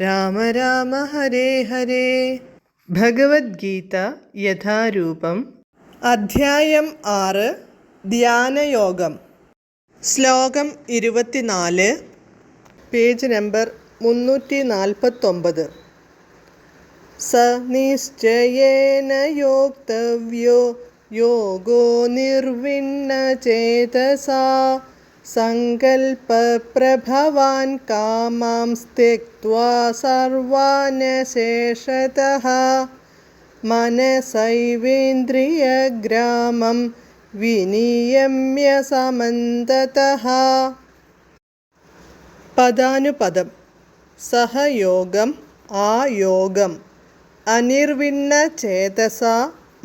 രാമ രാമ ഹരേ ഹരേ. ഭഗവത്ഗീത യഥാരൂപം. അധ്യായം ആറ്. ധ്യാനയോഗം. ശ്ലോകം ഇരുപത്തിനാല്. പേജ് നമ്പർ മുന്നൂറ്റി നാൽപ്പത്തൊമ്പത് സ നിശ്ചയേന യോക്തവ്യോ. യോഗോ നിർവിണ്ണ ചേതസാ സങ്കൽപ്പപ്രഭവാൻ कामां സ്ത്യക്വാ സർവാനശേഷതഃ मनसैवेन्द्रियग्रामं विनियम्य समन्ततः। പദാനുപദം സഹയോഗം ആയോഗം യോഗം അനിർവിണ്ണ ചേതസ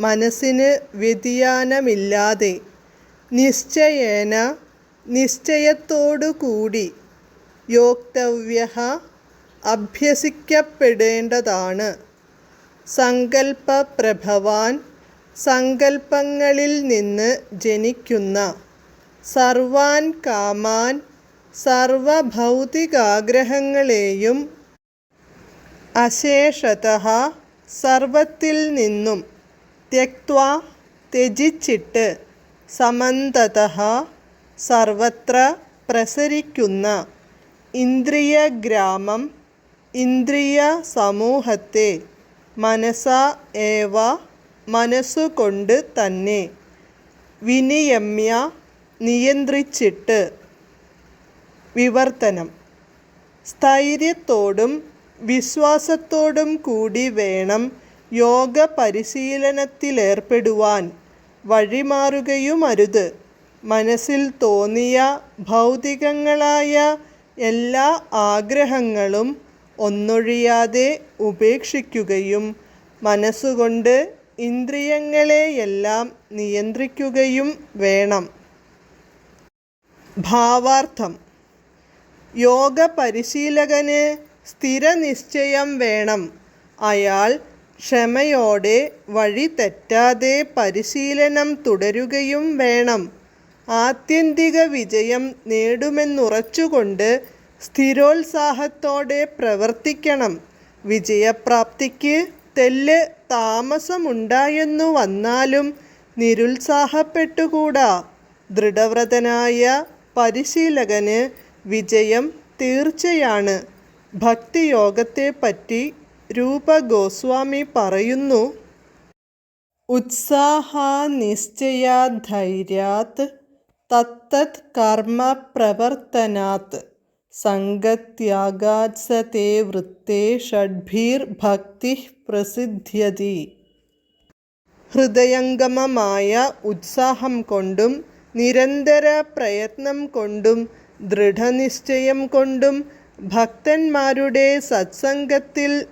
മനസ്സിന് വ്യതിയാനമില്ലാതെ. നിശ്ചയേന നിശ്ചയത്തോടുകൂടി യോക്തവ്യ അഭ്യസിക്കപ്പെടേണ്ടതാണ്. സങ്കൽപ്പപ്രഭവാൻ സങ്കൽപ്പങ്ങളിൽ നിന്ന് ജനിക്കുന്ന സർവാൻ കാമാൻ സർവഭൗതികാഗ്രഹങ്ങളെയും അശേഷത സർവത്തിൽ നിന്നും ത്യക്വ ത്യജിച്ചിട്ട് സമന്തത സർവത്ര പ്രസരിക്കുന്ന ഇന്ദ്രിയഗ്രാമം ഇന്ദ്രിയ സമൂഹത്തെ മനസ ഏവ മനസ്സുകൊണ്ട് തന്നെ വിനിയമ്യ നിയന്ത്രിച്ചിട്ട്. വിവർത്തനം. സ്ഥൈര്യത്തോടും വിശ്വാസത്തോടും കൂടി വേണം യോഗ പരിശീലനത്തിലേർപ്പെടുവാൻ വഴിമാറുകയുമരുത്. മനസ്സിൽ തോന്നിയ ഭൗതികങ്ങളായ എല്ലാ ആഗ്രഹങ്ങളും ഒന്നൊഴിയാതെ ഉപേക്ഷിക്കുകയും മനസ്സുകൊണ്ട് ഇന്ദ്രിയങ്ങളെയെല്ലാം നിയന്ത്രിക്കുകയും വേണം. ഭാവാർത്ഥം. യോഗ പരിശീലകന് സ്ഥിരനിശ്ചയം വേണം. അയാൾ ക്ഷമയോടെ വഴി തെറ്റാതെ പരിശീലനം തുടരുകയും വേണം. ആത്യന്തിക വിജയം നേടുമെന്നുറച്ചുകൊണ്ട് സ്ഥിരോത്സാഹത്തോടെ പ്രവർത്തിക്കണം. വിജയപ്രാപ്തിക്ക് തെല്ല് താമസമുണ്ടായെന്നു വന്നാലും നിരുത്സാഹപ്പെട്ടുകൂടാ. ദൃഢവ്രതനായ പരിശീലകന് വിജയം തീർച്ചയാണ്. ഭക്തിയോഗത്തെപ്പറ്റി രൂപ ഗോസ്വാമി പറയുന്നു ഉത്സാഹാനിശ്ചയാധൈര്യാത് തത്തത് കർമ്മ പ്രവർത്തനാത്. സംഗത്യാഗാത്സത്തെ വൃത്തേ ഷഡ്ഭീർ ഭക്തി പ്രസിദ്ധ്യതി. ഹൃദയംഗമമായ ഉത്സാഹം കൊണ്ടും നിരന്തര പ്രയത്നം കൊണ്ടും ദൃഢനിശ്ചയം കൊണ്ടും ഭക്തന്മാരുടെ സത്സംഗത്തിൽ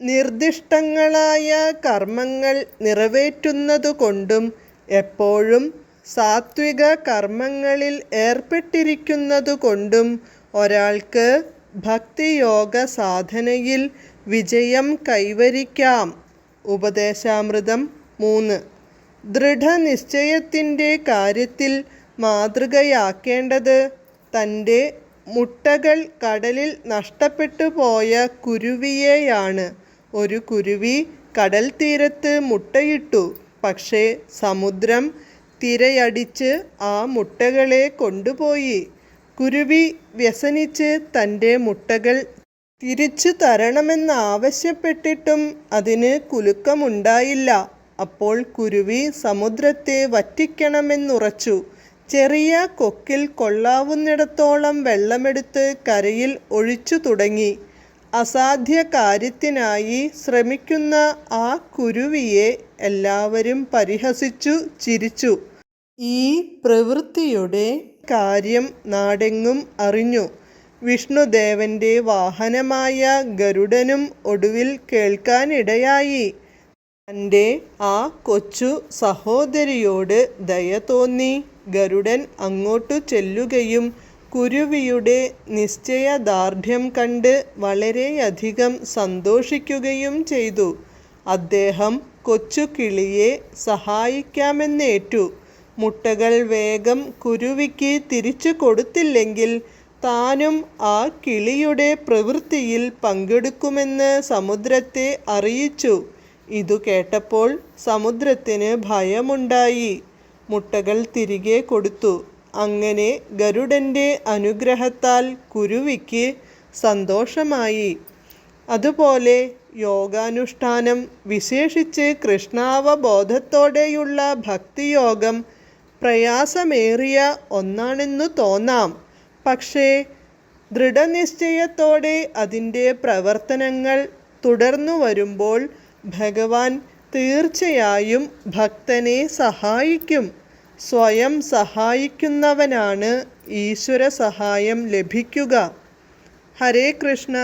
നിർദ്ദിഷ്ടങ്ങളായ കർമ്മങ്ങൾ നിറവേറ്റുന്നതുകൊണ്ടും എപ്പോഴും സാത്വിക കർമ്മങ്ങളിൽ ഏർപ്പെട്ടിരിക്കുന്നതുകൊണ്ടും ഒരാൾക്ക് ഭക്തിയോഗ സാധനയിൽ വിജയം കൈവരിക്കാം. ഉപദേശാമൃതം മൂന്ന്. ദൃഢനിശ്ചയത്തിന്റെ കാര്യത്തിൽ മാതൃകയാക്കേണ്ടത് തന്റെ മുട്ടകൾ കടലിൽ നഷ്ടപ്പെട്ടു പോയ കുരുവിയെയാണ്. ഒരു കുരുവി കടൽ തീരത്ത് മുട്ടയിട്ടു. പക്ഷേ സമുദ്രം തിരയടിച്ച് ആ മുട്ടകളെ കൊണ്ടുപോയി. കുരുവി വ്യസനിച്ച് തന്റെ മുട്ടകൾ തിരിച്ചു തരണമെന്നാവശ്യപ്പെട്ടിട്ടും അതിന് കുലുക്കമുണ്ടായില്ല. അപ്പോൾ കുരുവി സമുദ്രത്തെ വറ്റിക്കണമെന്നുറച്ചു. ചെറിയ കൊക്കിൽ കൊള്ളാവുന്നിടത്തോളം വെള്ളമെടുത്ത് കരയിൽ ഒഴിച്ചു തുടങ്ങി. അസാധ്യ കാര്യത്തിനായി ശ്രമിക്കുന്ന ആ കുരുവിയെ എല്ലാവരും പരിഹസിച്ചു ചിരിച്ചു. ഈ പ്രവൃത്തിയുടെ കാര്യം നാടെങ്ങും അറിഞ്ഞു. വിഷ്ണുദേവന്റെ വാഹനമായ ഗരുഡനും ഒടുവിൽ കേൾക്കാനിടയായി. തന്റെ ആ കൊച്ചു സഹോദരിയോട് ദയ തോന്നി. ഗരുഡൻ അങ്ങോട്ടു ചെല്ലുകയും കുരുവിയുടെ നിശ്ചയദാർഢ്യം കണ്ട് വളരെയധികം സന്തോഷിക്കുകയും ചെയ്തു. അദ്ദേഹം കൊച്ചു കിളിയെ സഹായിക്കാമെന്നേറ്റു. മുട്ടകൾ വേഗം കുരുവിക്ക് തിരിച്ചു കൊടുത്തില്ലെങ്കിൽ താനും ആ കിളിയുടെ പ്രവൃത്തിയിൽ പങ്കെടുക്കുമെന്ന് സമുദ്രത്തെ അറിയിച്ചു. ഇതു കേട്ടപ്പോൾ സമുദ്രത്തിന് ഭയമുണ്ടായി. മുട്ടകൾ തിരികെ കൊടുത്തു. അങ്ങനെ ഗരുഡന്റെ അനുഗ്രഹത്താൽ കുരുവിക്ക് സന്തോഷമായി. അതുപോലെ യോഗാനുഷ്ഠാനം വിശേഷിച്ച് കൃഷ്ണാവബോധത്തോടെയുള്ള ഭക്തിയോഗം പ്രയാസമേറിയ ഒന്നാണെന്നു തോന്നാം. പക്ഷേ ദൃഢനിശ്ചയത്തോടെ അതിന്റെ പ്രവർത്തനങ്ങൾ തുടർന്നു വരുമ്പോൾ ഭഗവാൻ തീർച്ചയായും ഭക്തനെ സഹായിക്കും. സ്വയം സഹായിക്കുന്നവനാണ് ഈശ്വര സഹായം ലഭിക്കുക. ഹരേ കൃഷ്ണ.